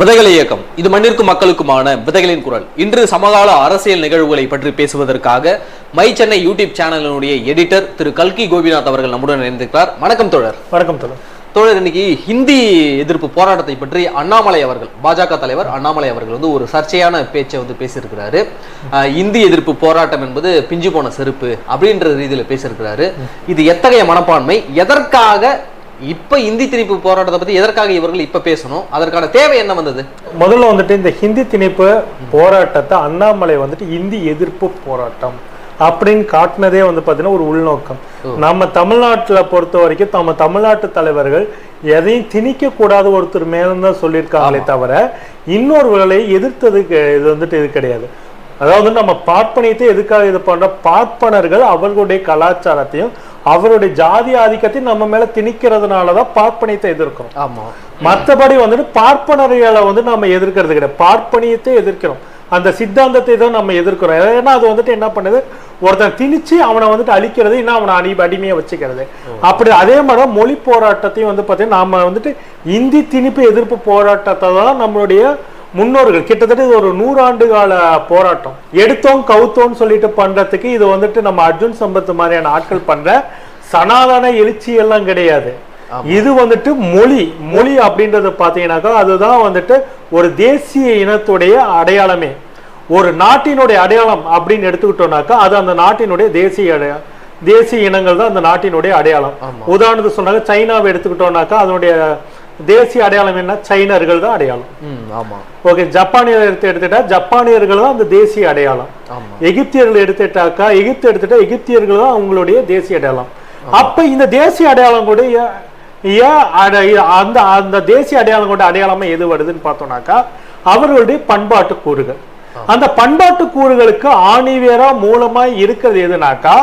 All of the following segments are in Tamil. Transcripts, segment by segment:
விதைகளை இயக்கம். இது மண்ணிற்கும் மக்களுக்குமான விதைகளின் குரல். இன்று சமகால அரசியல் நிகழ்வுகளை பற்றி பேசுவதற்காக மை சென்னை யூடியூப் சேனலினுடைய எடிட்டர் திரு கல்கி கோபிநாத் அவர்கள் நம்முடன் இணைந்திருக்கிறார். வணக்கம் தோழர். வணக்கம் தோழர். தோழர் இன்னைக்கு ஹிந்தி எதிர்ப்பு போராட்டத்தை பற்றி அண்ணாமலை அவர்கள் பாஜக தலைவர் அண்ணாமலை அவர்கள் வந்து ஒரு சர்ச்சையான பேச்சை வந்து பேசியிருக்கிறாரு. இந்தி எதிர்ப்பு போராட்டம் என்பது பிஞ்சு போன செருப்பு அப்படின்ற ரீதியில பேசியிருக்கிறாரு. இது எத்தகைய மனப்பான்மை? எதற்காக இப்ப இந்தி திணிப்பு போராட்டத்தை பத்தி எதற்காக இவர்கள் இப்ப பேசணும்? அதற்கான தேவை என்ன வந்தது? முதல்ல வந்துட்டு இந்த ஹிந்தி திணிப்பு போராட்டத்தை அண்ணாமலை வந்துட்டு இந்தி எதிர்ப்பு போராட்டம் அப்படின்னு காட்டினதே வந்து பார்த்தீங்கன்னா ஒரு உள்நோக்கம். நம்ம தமிழ்நாட்டுல பொறுத்த வரைக்கும் நம்ம தமிழ்நாட்டு தலைவர்கள் எதையும் திணிக்க கூடாது ஒருத்தர் மேலும் தான் சொல்லியிருக்காங்களே தவிர இன்னொருவர்களை எதிர்த்ததுக்கு இது வந்துட்டு இது கிடையாது. அதாவது நம்ம பார்ப்பனியத்தை எதுக்காக இது பண்ற பார்ப்பனர்கள் அவர்களுடைய கலாச்சாரத்தையும் அவருடைய ஜாதி ஆதிக்கத்தையும் நம்ம மேல திணிக்கிறதுனாலதான் பார்ப்பனியத்தை எதிர்க்கிறோம். ஆமா. மத்தபடி வந்துட்டு பார்ப்பனர்களை வந்து நம்ம எதிர்க்கிறது கிடையாது. பார்ப்பனியத்தை எதிர்க்கிறோம். அந்த சித்தாந்தத்தை தான் நம்ம எதிர்க்கிறோம். ஏன்னா அது வந்துட்டு என்ன பண்ணுது? ஒருத்தன் திணிச்சு அவனை வந்துட்டு அழிக்கிறது இன்னும் அவனை அடி அடிமையா வச்சுக்கிறது. அப்படி அதே மாதிரி தான் மொழி போராட்டத்தையும் வந்து பார்த்தீங்கன்னா நாம வந்துட்டு இந்தி திணிப்பு எதிர்ப்பு போராட்டத்தை தான் நம்மளுடைய முன்னோர்கள் கிட்டத்தட்ட இது ஒரு நூறாண்டு கால போராட்டம். எடுத்தோம் கவுத்தோம்னு சொல்லிட்டு பண்றதுக்கு இது வந்துட்டு நம்ம அர்ஜுன் சம்பத் மாதிரியான ஆட்கள் பண்ற சனாதன எழுச்சி எல்லாம் கிடையாது இது வந்துட்டு மொழி மொழி அப்படின்றது பாத்தீங்கன்னாக்கா அதுதான் வந்துட்டு ஒரு தேசிய இனத்துடைய அடையாளமே. ஒரு நாட்டினுடைய அடையாளம் அப்படின்னு எடுத்துக்கிட்டோம்னாக்கா அது அந்த நாட்டினுடைய தேசிய அடையாளம் தேசிய இனங்கள் தான் அந்த நாட்டினுடைய அடையாளம். உதாரணத்துக்கு சொன்னாங்க சைனாவை எடுத்துக்கிட்டோம்னாக்கா அதனுடைய தேசிய அடையாளம் என்ன? சைனர்கள் தான் அடையாளம். ஆமா. ஓகே ஜப்பானியர் எடுத்து எடுத்துட்டா ஜப்பானியர்கள் தான் அந்த தேசிய அடையாளம். எகிப்தியர்கள் எடுத்துட்டாக்கா எகிப்து எடுத்துட்டா எகிப்தியர்கள் தான் அவங்களுடைய தேசிய அடையாளம். அப்ப இந்த தேசிய அடையாளம் கூட ஏன் அந்த அந்த தேசிய அடையாளம் கொண்ட அடையாளமா எது வருதுன்னு பார்த்தோம்னாக்கா அவர்களுடைய பண்பாட்டு கூறுகள். அந்த பண்பாட்டு கூறுகளுக்கு ஆணிவேரா மூலமாய் இருக்கிறது எதுனாக்கா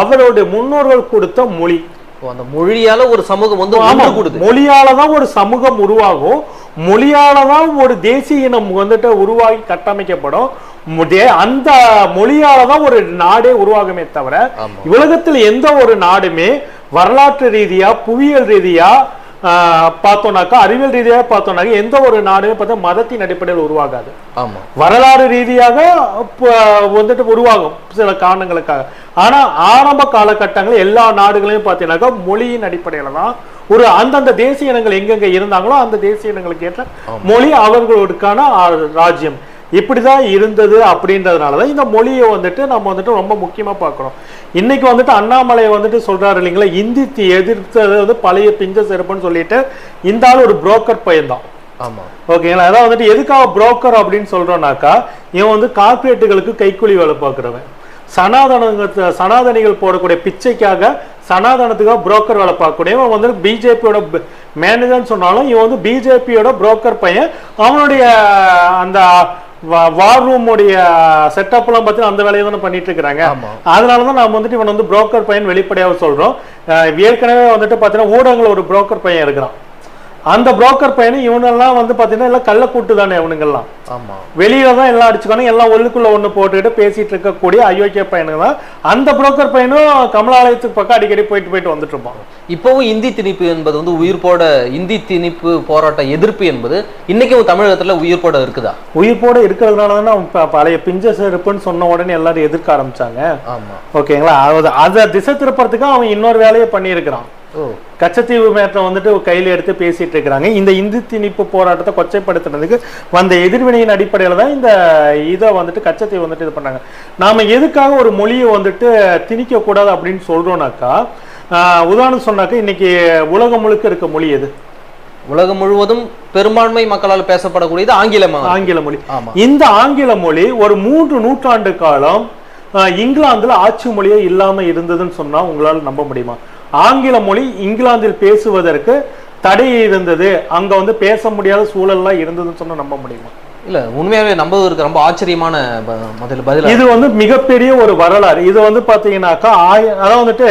அவருடைய முன்னோர்கள் கொடுத்த மொழி. அந்த மொழியால ஒரு சமூகம் வந்து ஆமா, கூடுது மொழியால தான் ஒரு சமூகம் உருவாகும். மொழியால தான் ஒரு தேசிய இனம் வந்துட்டு உருவாகி கட்டமைக்கப்படும். அந்த மொழியால தான் ஒரு நாடே உருவாகுமே தவிர. உலகத்தில் எந்த ஒரு நாடுமே வரலாற்று ரீதியா புவியியல் ரீதியா பார்த்தோம்னாக்கா அறிவியல் ரீதியா பார்த்தோம்னாக்கா எந்த ஒரு நாடுமே பார்த்தா மதத்தின் அடிப்படையில் உருவாகாது. ஆமா. வரலாறு ரீதியாக வந்துட்டு உருவாகும் சில காரணங்களுக்காக. ஆனா ஆரம்ப காலகட்டங்களில் எல்லா நாடுகளையும் பார்த்தீங்கன்னாக்கா மொழியின் அடிப்படையில தான் ஒரு அந்தந்த தேசிய இனங்கள் எங்கெங்க இருந்தாங்களோ அந்த தேசிய இனங்களுக்கு ஏற்ற மொழி அவர்களுக்கான ஆ, ராஜ்யம் இப்படிதான் இருந்தது அப்படின்றதுனால தான் இந்த மொழியை வந்துட்டு நம்ம வந்துட்டு ரொம்ப முக்கியமா பார்க்கணும். இன்னைக்கு வந்துட்டு அண்ணாமலை வந்துட்டு சொல்றாரு இல்லைங்களா? இந்தி எதிர்த்தது வந்து பழைய பிஞ்ச செருப்புன்னு சொல்லிட்டு இந்த ஆள் ஒரு புரோக்கர் பையன்தான். ஆமா. ஓகேங்களா அதான் வந்துட்டு எதுக்காக புரோக்கர் அப்படின்னு சொல்றோம்னாக்கா இவன் வந்து கார்ப்பரேட்டுகளுக்கு கைக்கூலி வேலை பார்க்குறவன். சனாதனங்க சனாதனிகள் போடக்கூடிய பிச்சைக்காக சனாதனத்துக்காக புரோக்கர் வேலை பார்க்கக்கூடிய இவன் வந்து பிஜேபியோட மேனேஜர்னு சொன்னாலும் இவன் வந்து பிஜேபியோட புரோக்கர் பையன். அவனுடைய அந்த வார் ரூமுடைய செட்டப்லாம் பார்த்து அந்த வேலையை தானே பண்ணிட்டு இருக்கிறாங்க. அதனால தான் நாம வந்துட்டு இவன் வந்து புரோக்கர் பையன் வெளிப்படையாக சொல்றோம். அஹ் ஏற்கனவே வந்துட்டு பார்த்தீங்கன்னா ஊடகங்கள் ஒரு புரோக்கர் பையன் இருக்கிறான். அந்த புரோக்கர் பையனும் இவனெல்லாம் வந்து பார்த்தீங்கன்னா எல்லாம் கள்ள கூட்டு தானே இவனுங்கெல்லாம் ஆமா. வெளியில தான் எல்லாம் அடிச்சுக்கணும். எல்லாம் ஒண்ணுக்குள்ள ஒண்ணு போட்டுக்கிட்டு பேசிட்டு இருக்கக்கூடிய அயோக்கிய பையனுங்க தான். அந்த புரோக்கர் பையனும் கமலாலயத்துக்கு பக்கம் அடிக்கடி போயிட்டு போயிட்டு வந்துட்டு இருப்பான். இப்பவும் இந்தி திணிப்பு என்பது வந்து உயிர்ப்போட இந்தி திணிப்பு போராட்ட எதிர்ப்பு என்பது இன்னைக்கும் தமிழகத்துல உயிர்ப்போட இருக்குதா? உயிர்ப்போட இருக்கிறதுனால தானே அவன் பழைய பிஞ்ச செருப்புன்னு சொன்ன உடனே எல்லாரும் எதிர்க்க ஆரம்பிச்சாங்க. ஆமா. ஓகேங்களா? அது திசை திருப்பறதுக்கு அவன் இன்னொரு வேலையை பண்ணியிருக்கிறான். கச்சத்தீவு மேட்டை வந்துட்டு கையில எடுத்து பேசிட்டு இருக்கிறாங்க. இந்த இந்தி திணிப்பு போராட்டத்தை கொச்சைப்படுத்துறதுக்கு வந்த எதிர்வினையின் அடிப்படையில தான் இந்த இதை வந்துட்டு கச்சத்தீவு வந்துட்டு இது பண்ணாங்க. நாம எதுக்காக ஒரு மொழியை வந்துட்டு திணிக்க கூடாது அப்படின்னு சொல்றோம்னாக்கா ஆஹ் உதாரணம் சொன்னாக்கா இன்னைக்கு உலகம் முழுக்க இருக்க மொழி எது? உலகம் முழுவதும் பெரும்பான்மை மக்களால் பேசப்படக்கூடியது ஆங்கிலமா ஆங்கில மொழி. இந்த ஆங்கில மொழி ஒரு மூன்று நூற்றாண்டு காலம் இங்கிலாந்துல ஆட்சி மொழியே இல்லாம இருந்ததுன்னு சொன்னா உங்களால நம்ப முடியுமா? ஆங்கில மொழி இங்கிலாந்தில் பேசுவதற்கு தடை இருந்தது. அங்க வந்து பேச முடியாத சூழல்லாம் இருந்ததுன்னு சொன்னா நம்ப முடியுமா? இல்ல உண்மையாவே நம்புவதற்கு ரொம்ப ஆச்சரியமான ப- பதில் இது வந்து மிகப்பெரிய ஒரு வரலாறு. இது வந்து பாத்தீங்கன்னாக்கா ஆய அதாவது வந்துட்டு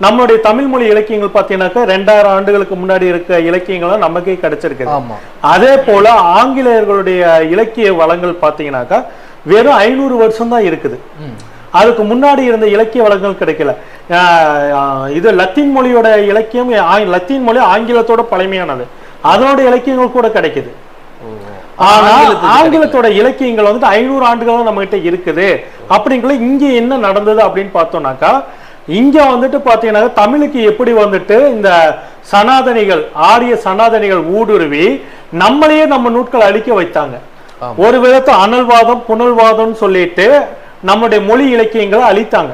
நம்மளுடைய தமிழ் மொழி இலக்கியங்கள் பாத்தீங்கன்னாக்கா ரெண்டாயிரம் ஆண்டுகளுக்கு முன்னாடி இருக்க இலக்கியங்களும் நமக்கே கிடைச்சிருக்கு அதே போல ஆங்கிலேயர்களுடைய இலக்கிய வளங்கள் பாத்தீங்கன்னாக்கா வெறும் ஐநூறு வருஷம் தான் இருக்குது. அதுக்கு முன்னாடி இருந்த இலக்கிய வளங்கள் கிடைக்கல. இது லத்தீன் மொழியோட இலக்கியம் லத்தீன் மொழி ஆங்கிலத்தோட பழமையானது. அதனோட இலக்கியங்கள் கூட கிடைக்குது. ஆனா ஆங்கிலத்துக்கு ஆங்கிலத்தோட இலக்கியங்கள் வந்துட்டு ஐநூறு ஆண்டுகளும் நம்ம கிட்ட இருக்குது. அப்படிங்கிற இங்க என்ன நடந்தது அப்படின்னு பார்த்தோம்னாக்கா இங்க வந்துட்டு பாத்தீங்கன்னா தமிழுக்கு எப்படி வந்துட்டு இந்த சனாதனிகள் ஆரிய சனாதனிகள் ஊடுருவி நம்மளையே நம்ம நூட்களை அழிக்க வைத்தாங்க. ஒரு விதத்தை அனல்வாதம் புனல்வாதம்னு சொல்லிட்டு நம்முடைய மொழி இலக்கியங்களை அழித்தாங்க.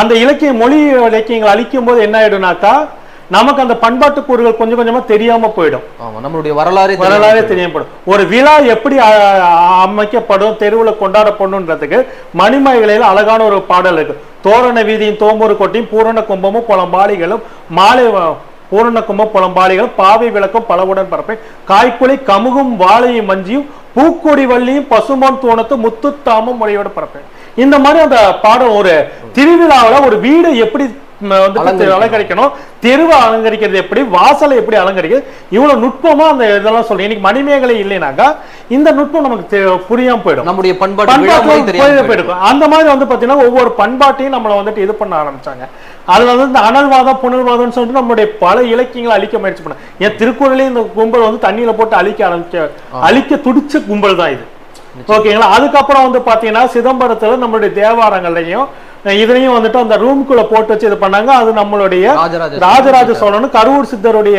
அந்த இலக்கிய மொழி இலக்கியங்களை அழிக்கும் போது என்ன ஆயிடும்னாக்கா நமக்கு அந்த பண்பாட்டு கூறுகள் கொஞ்சம் கொஞ்சமா தெரியாம போயிடும். நம்மளுடைய வரலாறு வரலாறே தெரியப்படும் ஒரு விழா எப்படி அமைக்கப்படும் தெருவுல கொண்டாடப்படும்ன்றதுக்கு மணிமேகலையில அழகான ஒரு பாடல் இருக்கு. தோரண வீதியின் தோம்பொரு கொட்டியும் பூரண கும்பமும் புலம்பாளிகளும் மாலை பூரண கும்பம் புலம்பாளிகளும் பாவை விளக்கும் பலவுடன் பரப்பை காய்க்குலை கமுகும் வாழையும் மஞ்சியும் பூக்கொடி வள்ளியும் பசுமான் தூணத்து முத்துத்தாமும் முறையோட பரப்பேன். இந்த மாதிரி அந்த பாடம் ஒரு திருவிழாவுல ஒரு வீடு எப்படி ம், வந்துட்டு அலங்கரிக்கணும். தெருவை அலங்கரிக்கிறது எப்படி வாசலை எப்படி அலங்கரிக்கிறது இவ்வளவு நுட்பமா அந்த இதெல்லாம் சொல்றேன். இன்னைக்கு மணிமேகலை இல்லைனாக்கா இந்த நுட்பம் நமக்கு புரியாம போயிடும். நம்முடைய பண்பாட்டு போயிடும். அந்த மாதிரி வந்து பாத்தீங்கன்னா ஒவ்வொரு பண்பாட்டையும் நம்மளை வந்துட்டு இது பண்ண ஆரம்பிச்சாங்க. அதுல வந்து இந்த அனல்வாதம் புனல்வாதம்னு சொல்லிட்டு நம்மளுடைய பல இலக்கியங்களை அழிக்க முயற்சி பண்ண என் திருக்குறளையும் இந்த கும்பல் வந்து தண்ணியில போட்டு அழிக்க ஆரம்பிச்ச அழிக்க துடிச்ச கும்பல் தான் இது. ஓகேங்களா? அதுக்கப்புறம் வந்து பாத்தீங்கன்னா சிதம்பரத்துல நம்மளுடைய தேவாரங்களையும் இதுலயும் வந்துட்டு அந்த ரூம்குள்ள போட்டு வச்சு இது பண்ணாங்க. அது நம்மளுடைய ராஜராஜ சோழன் கரூர் சித்தருடைய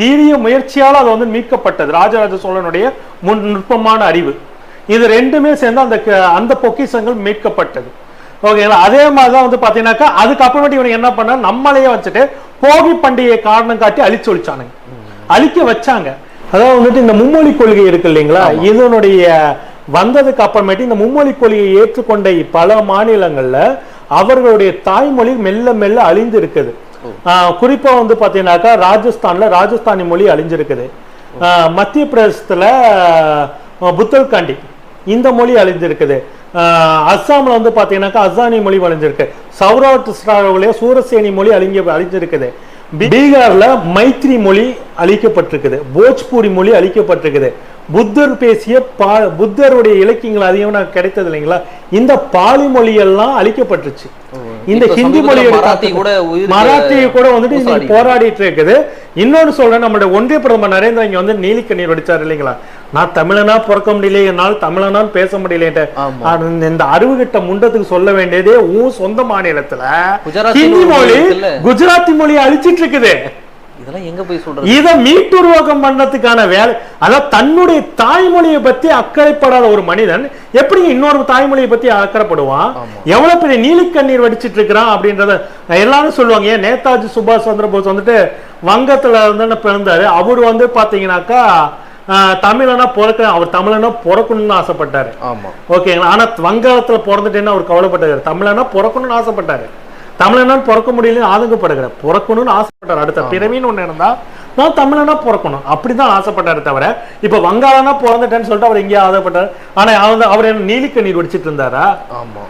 தீவிர முயற்சியால் அது வந்து மீட்கப்பட்டது. ராஜராஜ சோழனுடைய முன் நுட்பமான அறிவு. இது ரெண்டுமே சேர்ந்து அந்த அந்த பொக்கிஷங்கள் மீட்கப்பட்டது. ஓகேங்களா? அதே மாதிரி தான் வந்து பாத்தீங்கன்னாக்கா அதுக்கப்புறமேட்டு இவனுக்கு என்ன பண்ணா நம்மளையே வச்சுட்டு போகி பண்டிகை காரணம் காட்டி அழிச்சு ஒழிச்சானுங்க. அழிக்க வச்சாங்க. அதாவது வந்துட்டு இந்த மும்மொழி கொள்கை இருக்கு இல்லைங்களா? இதனுடைய வந்ததுக்கு அப்புறமேட்டு இந்த மும்மொழி கொள்கையை ஏற்றுக்கொண்ட பல மாநிலங்கள்ல அவர்களுடைய தாய்மொழி மெல்ல மெல்ல அழிந்து இருக்குது குறிப்பா வந்து பாத்தீங்கன்னாக்கா ராஜஸ்தான்ல ராஜஸ்தானி மொழி அழிஞ்சிருக்குது. மத்திய பிரதேசத்துல புத்தல்காண்டி இந்த மொழி அழிஞ்சிருக்குது. அஸ்ஸாம்ல வந்து பாத்தீங்கன்னாக்கா அஸ்ஸானி மொழி அழிஞ்சிருக்கு. சௌராஷ்டிராவிலேயே சூரசேனி மொழி அழிஞ்சு அழிஞ்சிருக்குது. பீகார்ல மைத்ரி மொழி அழிக்கப்பட்டிருக்குது போஜ்பூரி மொழி அழிக்கப்பட்டிருக்குது புத்தர் பேசிய பா புத்தருடைய இலக்கியங்கள் அதிகம் கிடைத்தது இல்லைங்களா? இந்த பாலி மொழி எல்லாம் அழிக்கப்பட்டுருச்சு இந்த ஹிந்தி மொழியோட மராத்தி கூட வந்துட்டு போராடிட்டு இருக்குது. இன்னொன்னு சொல்றேன் நம்மளுடைய ஒன்றிய பிரதமர் நரேந்திர இங்க வந்து நீலிக்கண்ணீர் வடிச்சாரு இல்லைங்களா? நான் தமிழனா பிறக்க முடியல என்னால் தமிழனான்னு பேச. ஆனா, இந்த அருவுகிட்ட முண்டத்துக்கு சொல்ல வேண்டியதே உன் சொந்த மாநிலத்துல ஹிந்தி மொழி? குஜராத்தி மொழியை அழிச்சிட்டு இருக்குது இதெல்லாம் எங்க போய் சொல்றது இத மீட்டுருவாக்கம் பண்ணதுக்கான வேலை அதாவது தன்னுடைய தாய்மொழியை பத்தி அக்கறைப்படாத ஒரு மனிதன் எப்படி இன்னொரு தாய்மொழியை பத்தி அக்கறைப்படுவான். எவ்வளவு பெரிய நீலிக்கண்ணீர் வடிச்சிட்டு இருக்கிறான் அப்படின்றத எல்லாரும் சொல்லுவாங்க ஏன் நேதாஜி சுபாஷ் சந்திர போஸ் வந்துட்டு வங்கத்துல வந்து பிறந்தாரு அவர் வந்து பாத்தீங்கன்னாக்கா தமிழனா பிறக்க அவர் தமிழனா பிறக்கணும்னு ஆசைப்பட்டாரு. ஆமா. ஓகேங்களா ஆனா வங்காளத்துல பிறந்துட்டேன்னு அவர் கவலைப்பட்டாரு. தமிழனா பிறக்கணும்னு ஆசைப்பட்டாரு. தமிழனா பிறக்க முடியலன்னு ஆதங்கப்படுகிறார். பிறக்கணும்னு ஆசைப்பட்டார். அடுத்த பிறவின்னு ஒண்ணு இருந்தா நான் தமிழனா பிறக்கணும். அப்படிதான் ஆசைப்பட்டாரு தவிர இப்ப வங்காளனா பிறந்துட்டேன்னு சொல்லிட்டு அவர் எங்கேயா ஆசைப்பட்டாரு. ஆனா அவர் அவர் என்ன நீலிக்கண்ணீர் வடிச்சிட்டு இருந்தாரா? ஆமா.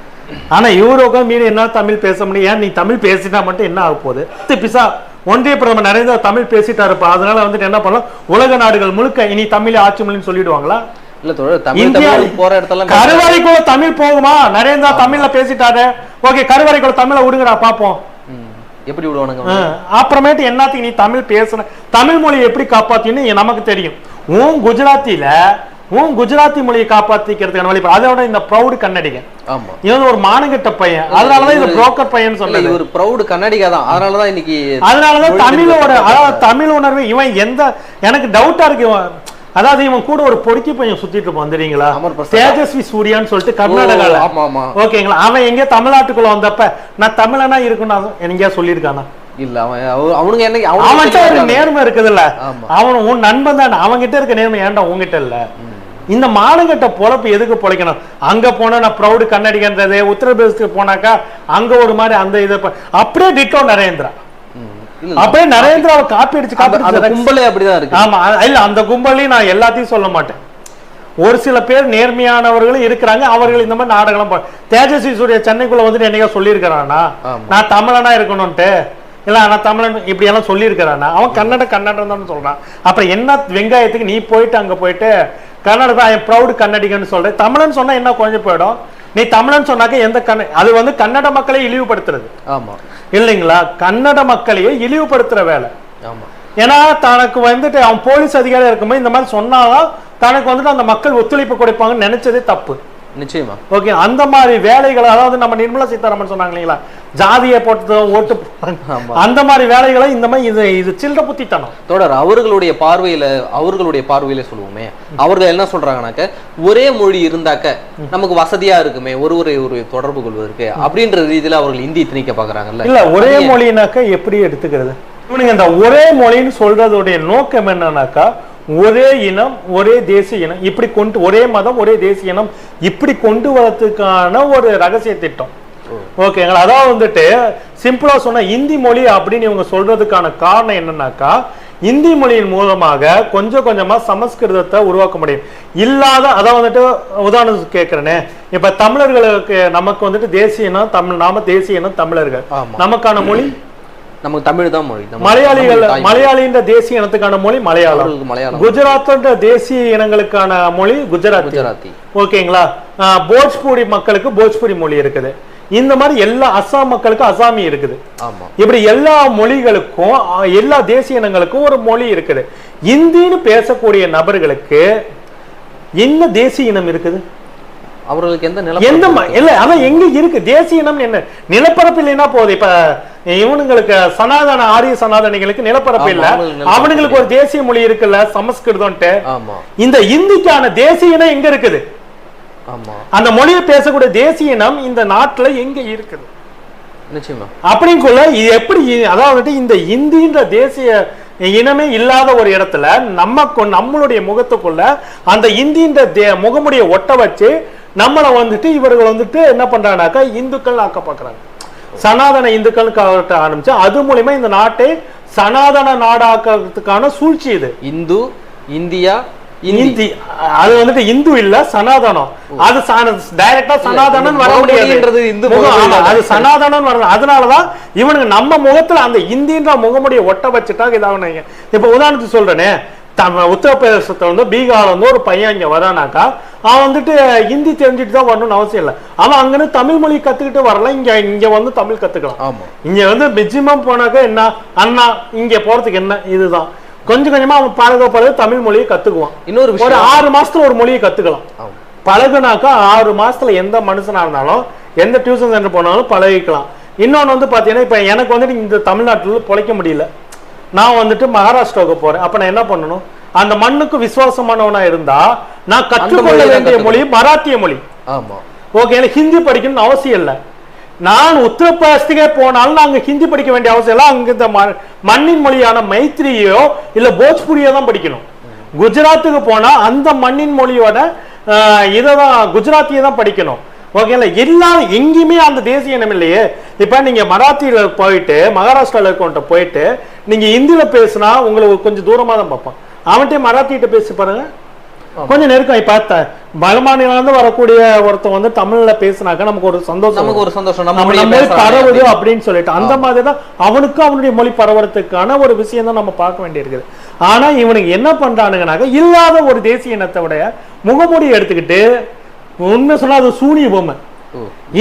ஆனா இவரோக மீன் என்ன தமிழ் பேச முடியும். ஏன் நீ தமிழ் பேசிட்டா மட்டும் என்ன ஆக போகுது பிசா ஒன்றிய பிரதமர் நரேந்திர தமிழ் பேசிட்டாருப்பா அதனால வந்துட்டு என்ன பண்ணலாம்? உலக நாடுகள் முழுக்க இனி தமிழ் ஆட்சி மொழின்னு சொல்லிடுவாங்களா? இல்ல தமிழ் போற இடத்தெல்லாம் கருவறைக்குள்ள தமிழ் போகுமா? நரேந்திரா தமிழ்ல பேசிட்டாரு. ஓகே கருவறைக்குள்ள தமிழ விடுங்கடா பாப்போம். எப்படி விடுவானுங்க அப்புறமேட்டு என்னத்துக்கு நீ தமிழ் பேசுன? தமிழ் மொழியை எப்படி காப்பாத்தின்னு நமக்கு தெரியும். உன் குஜராத்தில உன் குஜராத்தி மொழியை காப்பாத்திக்கிறதுக்கான வழி அதோட இந்த ப்ரௌடு கன்னடிகன் ஆமா. இவன் ஒரு மானங்கட்ட பையன். அதனாலதான் இந்த புரோக்கர் பையன் சொன்னது. இவர் ப்ரௌடு கன்னடிகா தான். அதனாலதான் இன்னைக்கு அதனாலதான் மொழி தமிழோட அதாவது தமிழ் உணர்வு இவன் எந்த எனக்கு டவுட்டா இருக்கு அதாவது இவன் கூட ஒரு பொறுக்கி பையன் சுத்திட்டு இருப்பான் தெரியுங்களா? பிரசாத். தேஜஸ்வி சூர்யான்னு சொல்லிட்டு கர்நாடகால. ஓகேங்களா? அவன் எங்க தமிழ்நாட்டுக்குள்ள வந்தப்ப நான் தமிழனா இருக்கணும் எங்கேயா சொல்லியிருக்கானா? இல்ல அவன் அவ- அவனுங்க என்ன அவன்கிட்ட ஒரு நேர்மை இருக்குதுல்ல. அவன் உன் நண்பன் தான். அவன்கிட்ட இருக்க நேர்மை ஏன்டா உன்கிட்ட இல்ல? இந்த மானங்கட்ட பொழப்பு எதுக்கு பொழைக்கணும்? அங்க போனா நான் ப்ரௌடு கன்னடிகன்றது உத்தரப்பிரதேசத்துக்கு போனாக்கா அங்க ஒரு மாதிரி அந்த இதை அப்படியே டிட்டோ நரேந்திரா. அப்படியே நரேந்திராவை காப்பி அடிச்சு காப்பி அந்த- கும்பலே அப்படிதான் இருக்கு. ஆமா இல்ல அந்த கும்பலையும் நான் எல்லாத்தையும் சொல்ல மாட்டேன். ஒரு சில பேர் நேர்மையானவர்களும் இருக்கிறாங்க அவர்கள் இந்த மாதிரி நாடகம் தேஜஸ்வி சூர்யா சென்னைக்குள்ள வந்துட்டு என்னைக்கா சொல்லியிருக்கிறானா. நான் தமிழனா இருக்கணும்ட்டு. இல்ல நான் தமிழன் இப்படி எல்லாம் சொல்லியிருக்கிறானா அவன் கன்னட கன்னடம் தான் சொல்றான். அப்புறம் என்ன வெங்காயத்துக்கு நீ போயிட்டு அங்க போயிட்டு கன்னடா ஐ ப்ரௌடு கன்னடிகன்னு சொல்றேன். தமிழன் சொன்னா என்ன குறைஞ்சு போயிடும்? நீ தமிழன் சொன்னாக்க எந்த கண்ண அது வந்து கன்னட மக்களை இழிவுபடுத்துறது. ஆமா. இல்லைங்களா? கன்னட மக்களையே இழிவுபடுத்துற வேலை. ஆமா. ஏன்னா தனக்கு வந்துட்டு அவன் போலீஸ் அதிகாரியா இருக்கும்போது இந்த மாதிரி சொன்னாதான் தனக்கு வந்துட்டு அந்த மக்கள் ஒத்துழைப்பு கொடுப்பாங்கன்னு நினைச்சதே தப்பு. நிச்சயமா. ஓகே அந்த மாதிரி வேலைகளை அதாவது நம்ம நிர்மலா சீதாராமன் சொன்னாங்க இல்லைங்களா? ஜாதியை போட்டு ஓட்டு. அந்த மாதிரி வேலைகளை இந்த மாதிரி இது இது சில்லற புத்தித்தனம். தொடர் அவர்களுடைய பார்வையில அவர்களுடைய பார்வையில சொல்லுவோமே. அவர்கள் என்ன சொல்றாங்கனாக்க ஒரே மொழி இருந்தாக்க நமக்கு வசதியா இருக்குமே ஒருவரை ஒரு தொடர்பு கொள்வதற்கு அப்படின்ற ரீதியில அவர்கள் இந்தி திணிக்க பாக்குறாங்கல்ல இல்ல ஒரே மொழினாக்கா எப்படி எடுத்துக்கிறது? இவனுங்க இந்த ஒரே மொழின்னு சொல்றதுடைய நோக்கம் என்னன்னாக்கா ஒரே இனம் ஒரே தேசிய இனம். இப்படி கொண்டு ஒரே மதம் ஒரே தேசிய இனம். இப்படி கொண்டு வரதுக்கான ஒரு ரகசிய திட்டம். ஓகேங்களா அதாவது வந்துட்டு சிம்பிளா சொன்னா இந்தி மொழி அப்படின்னு இவங்க சொல்றதுக்கான காரணம் என்னன்னாக்கா இந்தி மொழியின் மூலமாக கொஞ்சம் கொஞ்சமா சமஸ்கிருதத்தை உருவாக்க முடியும். இல்லாத அதான் வந்துட்டு உதாரணத்துக்கு கேட்கிறேனே இப்ப தமிழர்களுக்கு நமக்கு வந்துட்டு தேசிய இனம் தமிழ் நாம தேசிய இனம் தமிழர்கள். நமக்கான மொழி? நமக்கு தமிழ் தான் மொழி. மலையாளிகள். மலையாளின்ற தேசிய இனத்துக்கான மொழி மலையாளம். மலையாளம். குஜராத்ன்ற தேசிய இனங்களுக்கான மொழி குஜராத்தி. குஜராத்தி. ஓகேங்களா? போஜ்பூரி மக்களுக்கு போஜ்பூரி மொழி இருக்குது. இந்த மாதிரி எல்லா அஸ்ஸாம் மக்களுக்கு அசாமி இருக்குது. இப்படி எல்லா மொழிகளுக்கும் எல்லா தேசிய இனங்களுக்கும் ஒரு மொழி இருக்குது. இந்தின்னு பேசக்கூடிய நபர்களுக்கு என்ன தேசிய இனம் இருக்குது? அவர்களுக்கு எந்த எந்த நிலம் ம- இல்ல அதான் எங்க இருக்கு? தேசிய இனம் என்ன? நிலப்பரப்பு இல்லைன்னா போகுது இப்ப இவனுங்களுக்கு சனாதன ஆரிய சனாதனிகளுக்கு நிலப்பரப்பு இல்ல. அவனுங்களுக்கு ஒரு தேசிய மொழி இருக்குல்ல சமஸ்கிருதம்ட்டு. இந்த இந்திக்கான தேசிய இனம் எங்க இருக்குது? அந்த மொழியை பேசக்கூடிய தேசிய இனம் இந்த நாட்டுல எங்க இருக்குது? நிச்சயமா. அப்படிங்குள்ள இது எப்படி அதாவது இந்த இந்தின்ற தேசிய இனமே இல்லாத ஒரு இடத்துல நமக்கு நம்மளுடைய முகத்துக்குள்ள அந்த இந்தின்ற முகமுடைய ஒட்ட வச்சு நம்மளை வந்துட்டு இவர்கள் வந்துட்டு என்ன பண்றாங்கனாக்கா இந்துக்கள் ஆக்க பார்க்கறாங்க சனாதன இந்துக்கள் ஆரம்பிச்சு அது மூலியமா இந்த நாட்டை சனாதன நாடாக்கிறதுக்கான சூழ்ச்சி இது. இந்து இந்தியா இந்தி. அது வந்துட்டு இந்து இல்ல சனாதனம். அது டைரக்டா சனாதனன் வர முகமூடின்றது முடியாது இந்து. அது சனாதனன் வர அதனாலதான் இவனுக்கு நம்ம முகத்துல அந்த இந்தின்ற முகமுடிய ஒட்ட வச்சுட்டா இதாகணுங்க இப்ப உதாரணத்துக்கு சொல்றேனே தம் உத்தரப்பிரதேசத்தை வந்து பீகார்ல வந்து ஒரு பையன் இங்க வரானாக்கா அவன் வந்துட்டு ஹிந்தி தெரிஞ்சுட்டு தான் வரணும்னு அவசியம் இல்லை. அவன் அங்கன்னு தமிழ் மொழி கத்துக்கிட்டு வரல இங்க இங்க வந்து தமிழ் கத்துக்கலாம். ஆமா. இங்க வந்து மிச்சிமம் போனாக்கா என்ன? அண்ணா இங்க போறதுக்கு என்ன? இதுதான். கொஞ்சம் கொஞ்சமா அவன் பழக பழக தமிழ் மொழியை கத்துக்குவான். இன்னொரு ஒரு ஆறு மாசத்துல ஒரு மொழியை கத்துக்கலாம். ஆமா. பழகுனாக்கா ஆறு மாசத்துல எந்த மனுஷனா இருந்தாலும் எந்த டியூஷன் சென்டர் போனாலும் பழகிக்கலாம். இன்னொன்னு வந்து பாத்தீங்கன்னா இப்ப எனக்கு வந்துட்டு இந்த தமிழ்நாட்டுல பொழைக்க முடியல. நான் வந்துட்டு மகாராஷ்டிராவுக்கு போறேன். அப்ப நான் என்ன பண்ணணும்? அந்த மண்ணுக்கு விசுவாசமானவனா இருந்தா நான் கற்றுக்கொள்ள வேண்டிய மொழி மராத்திய மொழி. ஆமா. ஓகே எனக்கு ஹிந்தி படிக்கணும்னு அவசியம் இல்லை. நான் உத்தரப்பிரதேசத்துக்கே போனாலும் நாங்க ஹிந்தி படிக்க வேண்டிய அவசியம் இல்லை. அங்க இந்த மண்ணின் மொழியான மைத்திரியோ இல்ல போஜ்புரியோ தான் படிக்கணும். குஜராத்துக்கு போனா அந்த மண்ணின் மொழியோட இதை தான் குஜராத்தியை தான் படிக்கணும். ஓகேங்களா? எல்லா எங்கேயுமே அந்த தேசிய இனம் இல்லையே. இப்ப நீங்க மராத்தியில போயிட்டு மகாராஷ்டிரால இருக்கவன்ட்ட போயிட்டு நீங்க ஹிந்தியில பேசுனா உங்களுக்கு கொஞ்சம் தூரமா தான் பார்ப்பான். அவன்கிட்ட மராத்திகிட்ட பேசி பாருங்க. கொஞ்சம் நெருக்கம். இப்ப வட மாநிலம் வரக்கூடிய ஒருத்தன் வந்து தமிழ்ல பேசினாக்க நமக்கு ஒரு சந்தோஷம் நமக்கு ஒரு சந்தோஷம். நம்ம மொழி பரவுது அப்படின்னு. சொல்லிட்டு அந்த மாதிரி தான் அவனுக்கு அவனுடைய மொழி பரவறதுக்கான ஒரு விஷயம் தான் நம்ம பார்க்க வேண்டியிருக்குது. ஆனா இவனுக்கு என்ன பண்றானுங்கனாக்க இல்லாத ஒரு தேசிய இனத்தோடைய முகமூடி எடுத்துக்கிட்டு உண்மை சொன்னா அது சூனிய பொம்மை.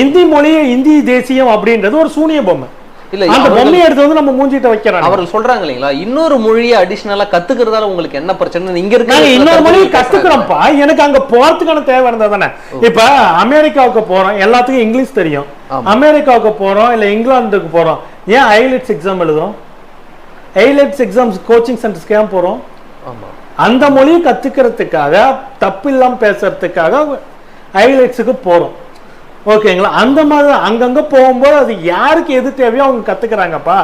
இந்தி மொழியை இந்தி தேசியம் அப்படின்றது ஒரு சூனிய பொம்மை. இல்ல அந்த பொம்மையை எடுத்து வந்து நம்ம மூஞ்சிட்ட வைக்கிறாங்க. அவர்கள் சொல்றாங்க இல்லைங்களா இன்னொரு மொழியை அடிஷனலா கத்துக்கிறதால உங்களுக்கு என்ன பிரச்சனை? இங்க இருக்க நாங்க சில இன்னொரு மொழி கருத்துக்கள் பேசுறாங்க. கத்துக்கிறோம்ப்பா. எனக்கு அங்க போறதுக்கான தேவை இருந்தா தானே. இப்ப அமெரிக்காவுக்கு போறோம். எல்லாத்துக்கும் இங்கிலீஷ் தெரியும். அமெரிக்காவுக்கு போறோம் இல்ல இங்கிலாந்துக்கு போறோம். ஏன் ஐலெட்ஸ் எக்ஸாம் எழுதுறோம் ஐலெட்ஸ் எக்ஸாம்ஸ் கோச்சிங் சென்டர்ஸ்க்கு ஏன் போறோம்? அந்த மொழியை கத்துக்கிறதுக்காக தப்பு இல்லாம பேசுறதுக்காக ஐலெட்ஸுக்கு போறோம். ஓகேங்களா? அந்த மாதிரி அங்கங்க போகும்போது அது யாருக்கு எது தேவையோ அவங்க கத்துக்கிறாங்கப்பா.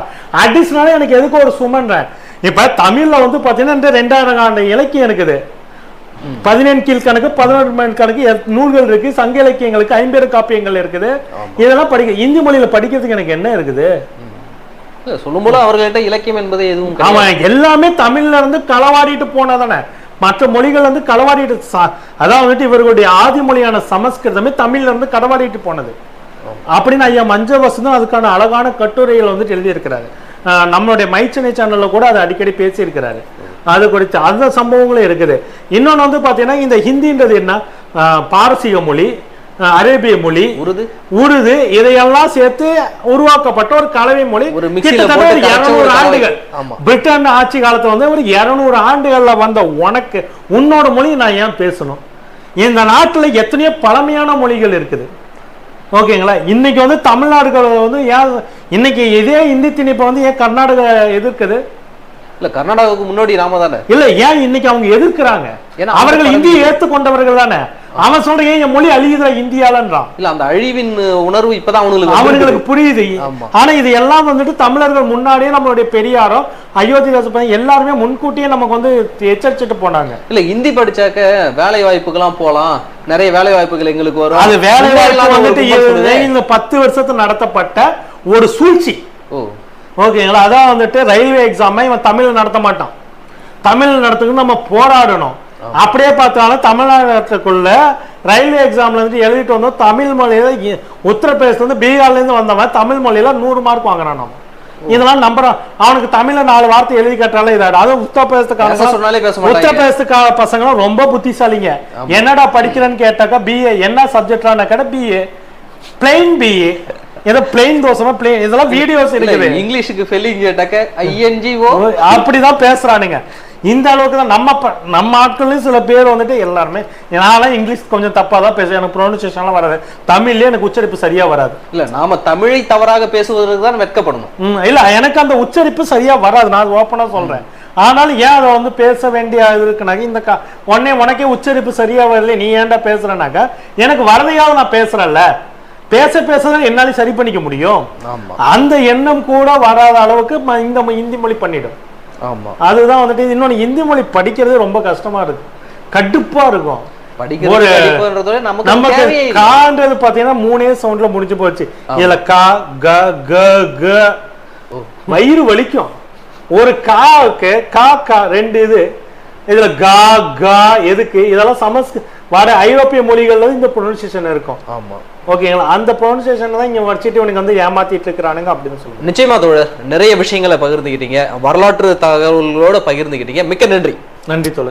அடிஷ்னலா எனக்கு எதுக்கு ஒரு சுமன்றேன் இப்ப தமிழ்ல வந்து பாத்தீங்கன்னா இந்த ரெண்டாயிரம் ஆண்டு இலக்கியம் இருக்குது. பதினேழு கீழ் கணக்கு பதினெட்டு மணி கணக்கு நூல்கள் இருக்கு சங்க இலக்கியங்களுக்கு ஐம்பெரு காப்பியங்கள் இருக்குது. இதெல்லாம் படிக்க இந்தி மொழியில படிக்கிறதுக்கு எனக்கு என்ன இருக்குது? சொல்லும்போது அவர்கள்ட்ட இலக்கியம் என்பது எதுவும். அவன் எல்லாமே தமிழ்ல இருந்து களவாடிட்டு போனதானே. மற்ற மொழிகள் வந்து களவாடிட்டு சா- அதான் வந்துட்டு இவர்களுடைய ஆதி மொழியான சமஸ்கிருதமே தமிழ்ல இருந்து களவாடிட்டு போனது. அப்படின்னு ஐயா மஞ்ச வசந்தம் அதுக்கான அழகான கட்டுரைகள் வந்துட்டு எழுதியிருக்கிறாரு. நம்மளுடைய மைச்சனை சேனலில் கூட அதை அடிக்கடி பேசியிருக்கிறாரு. அது குறித்து அந்த சம்பவங்களும் இருக்குது. இன்னொன்று வந்து பார்த்தீங்கன்னா இந்த ஹிந்தின்றது என்ன? பாரசீக மொழி அரேபிய மொழி உருது. உருது இதையெல்லாம் சேர்த்து உருவாக்கப்பட்ட ஒரு கலவை மொழி. ஒரு மிக்ஸில கிட்டத்தட்ட போட்டு ஒரு கரைச்ச ஒரு 200 கலவை. ஆண்டுகள். பிரிட்டன் ஆட்சி காலத்துல வந்து ஒரு 200 ஆண்டுகள்ல வந்த உனக்கு உன்னோட மொழி நான் ஏன் பேசணும்? இந்த நாட்டுல எத்தனையோ பழமையான மொழிகள் இருக்குது. ஓகேங்களா? இன்னைக்கு வந்து தமிழ்நாடுகள் வந்து ஏன் இன்னைக்கு இதே இந்தி திணிப்பை வந்து ஏன் கர்நாடகா எதிர்க்குது? இல்ல கர்நாடகாவுக்கு முன்னாடி நாம தானே? இல்ல ஏன் இன்னைக்கு அவங்க எதிர்க்கிறாங்க? ஏன்னா அவர்கள் இந்தியை ஏத்துக்கொண்டவர்கள் தானே? அவன் சொல்ற ஏன் என் மொழி அழியுதுல இந்தியாலன்றான். இல்ல அந்த அழிவின் உணர்வு இப்பதான் அவனுங்களுக்கு அவர்களுக்கு வந்திருக்கு. புரியுது. ஆனா இது எல்லாம் வந்துட்டு தமிழர்கள் முன்னாடியே நம்மளுடைய பெரியாரும் அயோத்திதாச எல்லாருமே முன்கூட்டியே நமக்கு வந்து எச்சரிச்சுட்டு போனாங்க. இல்ல ஹிந்தி படிச்சாக்க வேலை வாய்ப்புக்கெல்லாம் போலாம். நிறைய வேலை வாய்ப்புகள் எங்களுக்கு வரும். அது வேலை வாய்ப்பு வந்துட்டு. இந்த பத்து வருஷத்துல நடத்தப்பட்ட ஒரு சூழ்ச்சி. ஓ. ஓகேங்களா? அதான் வந்துட்டு ரயில்வே எக்ஸாமை இவன் தமிழ் நடத்த மாட்டான். தமிழ் நடத்துக்கு நம்ம போராடணும். அப்படியே பார்த்தாலும் தமிழ்நாட்டுக்குள்ள ரயில்வே எக்ஸாம்ல இருந்து எழுதிட்டு வந்தோம். தமிழ் மொழியில உத்தரப்பிரதேசத்துல இருந்து பீகார்ல இருந்து வந்தவன் தமிழ் மொழியில நூறு மார்க் வாங்குறான் நம்ம இதெல்லாம் நம்புறான் அவனுக்கு தமிழ்ல நாலு வார்த்தை எழுதி கட்டாலே இதாடு அதுவும் பேச உத்தரப்பிரதேசத்துக்காரங்க சொன்னாலே பேச மாட்டாங்க. உத்தரப்பிரதேசத்துக்கார பசங்க ரொம்ப புத்திசாலிங்க. என்னடா படிக்கிறேன்னு கேட்டாக்கா பிஏ என்ன சப்ஜெக்ட்லாம் கேட்டா பிஏ பிளெயின் பிஏ ஏதோ பிளெயின் தோசமா பிளெயின் இதெல்லாம் வீடியோஸ் இருக்குது. இங்கிலீஷுக்கு ஃபெல்லிங் கேட்டாக்க ஐஎன்ஜிஓ அப்படிதான் பேசுறானுங்க. இந்த அளவுக்கு தான் நம்ம நம்ம ஆட்கள்லயும் சில பேர் வந்துட்டு எல்லாருமே நான்லாம் இங்கிலீஷ் கொஞ்சம் தப்பா தான் பேசுவேன் எனக்கு ப்ரொனன்சியேஷன்லாம் வராது. தமிழ்லயே எனக்கு உச்சரிப்பு சரியா வராது. இல்ல நாம தமிழை தவறாக பேசுவதற்கு தான் வெட்கப்படணும். இல்ல எனக்கு அந்த உச்சரிப்பு சரியா வராது. நான் ஓப்பனா சொல்றேன். ஆனாலும் ஏன் அதை வந்து பேச வேண்டிய இருக்குனாக்க இந்த கா உடனே உனக்கே உச்சரிப்பு சரியா வரல நீ ஏன்டா பேசுறனாக்கா எனக்கு வரதையாவது நான் பேசுறேன்ல. பேச பேச தான் என்னால சரி பண்ணிக்க முடியும். அந்த எண்ணம் கூட வராத அளவுக்கு இந்த இந்தி மொழி பண்ணிடும். அதுதான் வந்துட்டு இன்னொன்னு இந்தி மொழி படிக்கிறது ரொம்ப கஷ்டமா இருக்கு. கடுப்பா இருக்கும். நமக்கு. கான்றது பாத்தீங்கன்னா மூணே சவுண்ட்ல முடிஞ்சு போச்சு. இதுல கா க க க. வயிறு வலிக்கும். ஒரு காவுக்கு கா கா ரெண்டு இது. இதுல கா கா எதுக்கு? இதெல்லாம் சமஸ்க வட ஐரோப்பிய மொழிகள்ல இந்த ப்ரொனன்சியேஷன் இருக்கும். ஆமா. ஓகேங்களா? அந்த ப்ரொனன்சியேஷன் தான் இங்க வச்சுட்டு இவனுக்கு வந்து ஏமாத்திட்டு இருக்கிறானுங்க அப்படின்னு சொல்லுவாங்க நிச்சயமா தோழர் நிறைய விஷயங்களை பகிர்ந்துக்கிட்டீங்க வரலாற்று தகவல்களோட பகிர்ந்துக்கிட்டீங்க மிக்க நன்றி. நன்றி தோழர்.